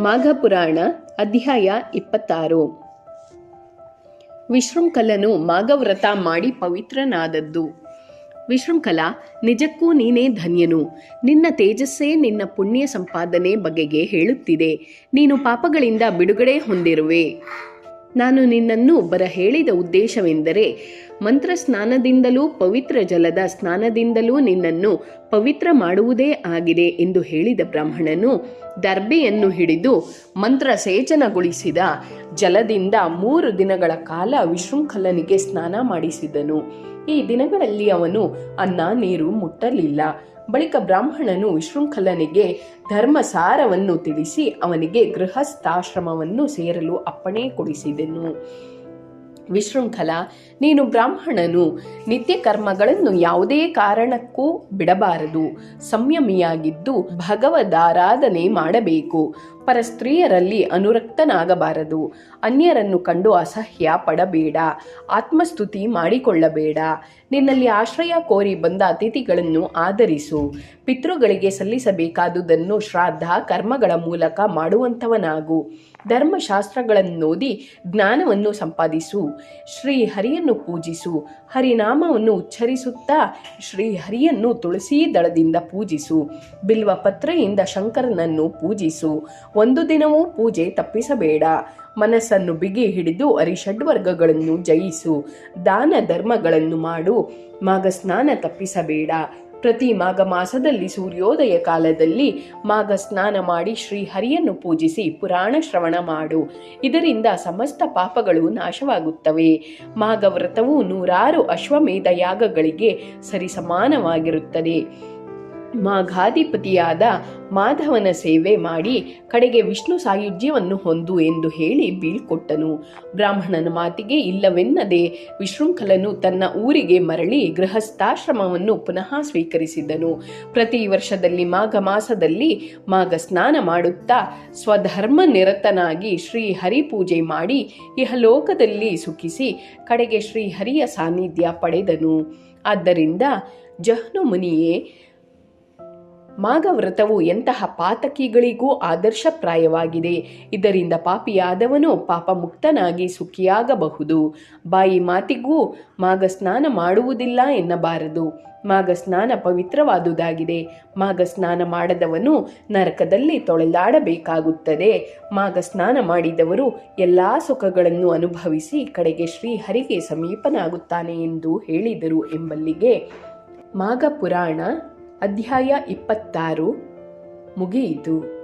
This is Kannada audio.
ಮಾಘ ಪುರಾಣ ಅಧ್ಯಾಯ ಇಪ್ಪತ್ತಾರು. ವಿಶೃಂಖಲನು ಮಾಘವ್ರತ ಮಾಡಿ ಪವಿತ್ರನಾದದ್ದು. ವಿಶೃಂಖಲ, ನಿಜಕ್ಕೂ ನೀನೇ ಧನ್ಯನು. ನಿನ್ನ ತೇಜಸ್ಸೇ ನಿನ್ನ ಪುಣ್ಯ ಸಂಪಾದನೆ ಬಗೆಗೆ ಹೇಳುತ್ತಿದೆ. ನೀನು ಪಾಪಗಳಿಂದ ಬಿಡುಗಡೆ ಹೊಂದಿರುವೆ. ನಾನು ನಿನ್ನನ್ನು ಬರ ಹೇಳಿದ ಉದ್ದೇಶವೆಂದರೆ ಮಂತ್ರ ಸ್ನಾನದಿಂದಲೂ ಪವಿತ್ರ ಜಲದ ಸ್ನಾನದಿಂದಲೂ ನಿನ್ನನ್ನು ಪವಿತ್ರ ಮಾಡುವುದೇ ಆಗಿದೆ ಎಂದು ಹೇಳಿದ ಬ್ರಾಹ್ಮಣನು ದರ್ಬೆಯನ್ನು ಹಿಡಿದು ಮಂತ್ರ ಸೇಚನಗೊಳಿಸಿದ ಜಲದಿಂದ ಮೂರು ದಿನಗಳ ಕಾಲ ವಿಶೃಂಖಲನಿಗೆ ಸ್ನಾನ ಮಾಡಿಸಿದನು. ಈ ದಿನಗಳಲ್ಲಿ ಅವನು ಅನ್ನ, ನೀರು ಮುಟ್ಟಲಿಲ್ಲ. ಬಳಿಕ ಬ್ರಾಹ್ಮಣನು ವಿಶೃಂಖಲನಿಗೆ ಧರ್ಮಸಾರವನ್ನು ತಿಳಿಸಿ ಅವನಿಗೆ ಗೃಹಸ್ಥಾಶ್ರಮವನ್ನು ಸೇರಲು ಅಪ್ಪಣೆ ಕೊಡಿಸಿದನು. ವಿಶೃಂಖಲ ನೀನು ಬ್ರಾಹ್ಮಣನು ನಿತ್ಯ ಕರ್ಮಗಳನ್ನು ಯಾವುದೇ ಕಾರಣಕ್ಕೂ ಬಿಡಬಾರದು. ಸಂಯಮಿಯಾಗಿದ್ದು ಭಗವದಾರಾಧನೆ ಮಾಡಬೇಕು. ಪರಸ್ತ್ರೀಯರಲ್ಲಿ ಅನುರಕ್ತನಾಗಬಾರದು. ಅನ್ಯರನ್ನು ಕಂಡು ಅಸಹ್ಯ ಪಡಬೇಡ. ಆತ್ಮಸ್ತುತಿ ಮಾಡಿಕೊಳ್ಳಬೇಡ. ನಿನ್ನಲ್ಲಿ ಆಶ್ರಯ ಕೋರಿ ಬಂದ ಅತಿಥಿಗಳನ್ನು ಆಧರಿಸು. ಪಿತೃಗಳಿಗೆ ಸಲ್ಲಿಸಬೇಕಾದುದನ್ನು ಶ್ರಾದ್ದ ಕರ್ಮಗಳ ಮೂಲಕ ಮಾಡುವಂಥವನಾಗು. ಧರ್ಮಶಾಸ್ತ್ರಗಳನ್ನೋದಿ ಜ್ಞಾನವನ್ನು ಸಂಪಾದಿಸು. ಶ್ರೀ ಹರಿಯನ್ನು ಪೂಜಿಸು. ಹರಿನಾಮವನ್ನು ಉಚ್ಚರಿಸುತ್ತಾ ಶ್ರೀ ಹರಿಯನ್ನು ತುಳಸಿ ದಳದಿಂದ ಪೂಜಿಸು. ಬಿಲ್ವ ಪತ್ರೆಯಿಂದ ಶಂಕರನನ್ನು ಪೂಜಿಸು. ಒಂದು ದಿನವೂ ಪೂಜೆ ತಪ್ಪಿಸಬೇಡ. ಮನಸ್ಸನ್ನು ಬಿಗಿ ಹಿಡಿದು ಅರಿಷಡ್ವರ್ಗಗಳನ್ನು ಜಯಿಸು. ದಾನ ಧರ್ಮಗಳನ್ನು ಮಾಡು. ಮಾಘ ಸ್ನಾನ ತಪ್ಪಿಸಬೇಡ. ಪ್ರತಿ ಮಾಘ ಮಾಸದಲ್ಲಿ ಸೂರ್ಯೋದಯ ಕಾಲದಲ್ಲಿ ಮಾಘ ಸ್ನಾನ ಮಾಡಿ ಶ್ರೀ ಹರಿಯನ್ನು ಪೂಜಿಸಿ ಪುರಾಣ ಶ್ರವಣ ಮಾಡು. ಇದರಿಂದ ಸಮಸ್ತ ಪಾಪಗಳು ನಾಶವಾಗುತ್ತವೆ. ಮಾಘ ವ್ರತವು ನೂರಾರು ಅಶ್ವಮೇಧ ಯಾಗಗಳಿಗೆ ಸರಿಸಮಾನವಾಗಿರುತ್ತದೆ. ಮಾಘಾಧಿಪತಿಯಾದ ಮಾಧವನ ಸೇವೆ ಮಾಡಿ ಕಡೆಗೆ ವಿಷ್ಣು ಸಾಯುಜ್ಯವನ್ನು ಹೊಂದು ಎಂದು ಹೇಳಿ ಬೀಳ್ಕೊಟ್ಟನು. ಬ್ರಾಹ್ಮಣನ ಮಾತಿಗೆ ಇಲ್ಲವೆನ್ನದೆ ವಿಶೃಂಖಲನು ತನ್ನ ಊರಿಗೆ ಮರಳಿ ಗೃಹಸ್ಥಾಶ್ರಮವನ್ನು ಪುನಃ ಸ್ವೀಕರಿಸಿದನು. ಪ್ರತಿ ವರ್ಷದಲ್ಲಿ ಮಾಘ ಮಾಸದಲ್ಲಿ ಮಾಘ ಸ್ನಾನ ಮಾಡುತ್ತಾ ಸ್ವಧರ್ಮ ನಿರತನಾಗಿ ಶ್ರೀ ಹರಿ ಪೂಜೆ ಮಾಡಿ ಇಹಲೋಕದಲ್ಲಿ ಸುಖಿಸಿ ಕಡೆಗೆ ಶ್ರೀ ಹರಿಯ ಸಾನ್ನಿಧ್ಯ ಪಡೆದನು. ಆದ್ದರಿಂದ ಜಹ್ನು ಮುನಿಯೇ ಮಾಘ ವ್ರತವು ಎಂತಹ ಪಾತಕಿಗಳಿಗೂ ಆದರ್ಶಪ್ರಾಯವಾಗಿದೆ. ಇದರಿಂದ ಪಾಪಿಯಾದವನು ಪಾಪ ಮುಕ್ತನಾಗಿ ಸುಖಿಯಾಗಬಹುದು. ಬಾಯಿ ಮಾತಿಗೂ ಮಾಘ ಸ್ನಾನ ಮಾಡುವುದಿಲ್ಲ ಎನ್ನಬಾರದು. ಮಾಘ ಸ್ನಾನ ಪವಿತ್ರವಾದುದಾಗಿದೆ. ಮಾಘ ಸ್ನಾನ ಮಾಡದವನು ನರಕದಲ್ಲಿ ತೊಳೆದಾಡಬೇಕಾಗುತ್ತದೆ. ಮಾಘ ಸ್ನಾನ ಮಾಡಿದವರು ಎಲ್ಲ ಸುಖಗಳನ್ನು ಅನುಭವಿಸಿ ಕಡೆಗೆ ಶ್ರೀಹರಿಗೆ ಸಮೀಪನಾಗುತ್ತಾನೆ ಎಂದು ಹೇಳಿದರು ಎಂಬಲ್ಲಿಗೆ ಮಾಘ ಪುರಾಣ ಅಧ್ಯಾಯ ಇಪ್ಪತ್ತಾರು ಮುಗಿಯಿತು.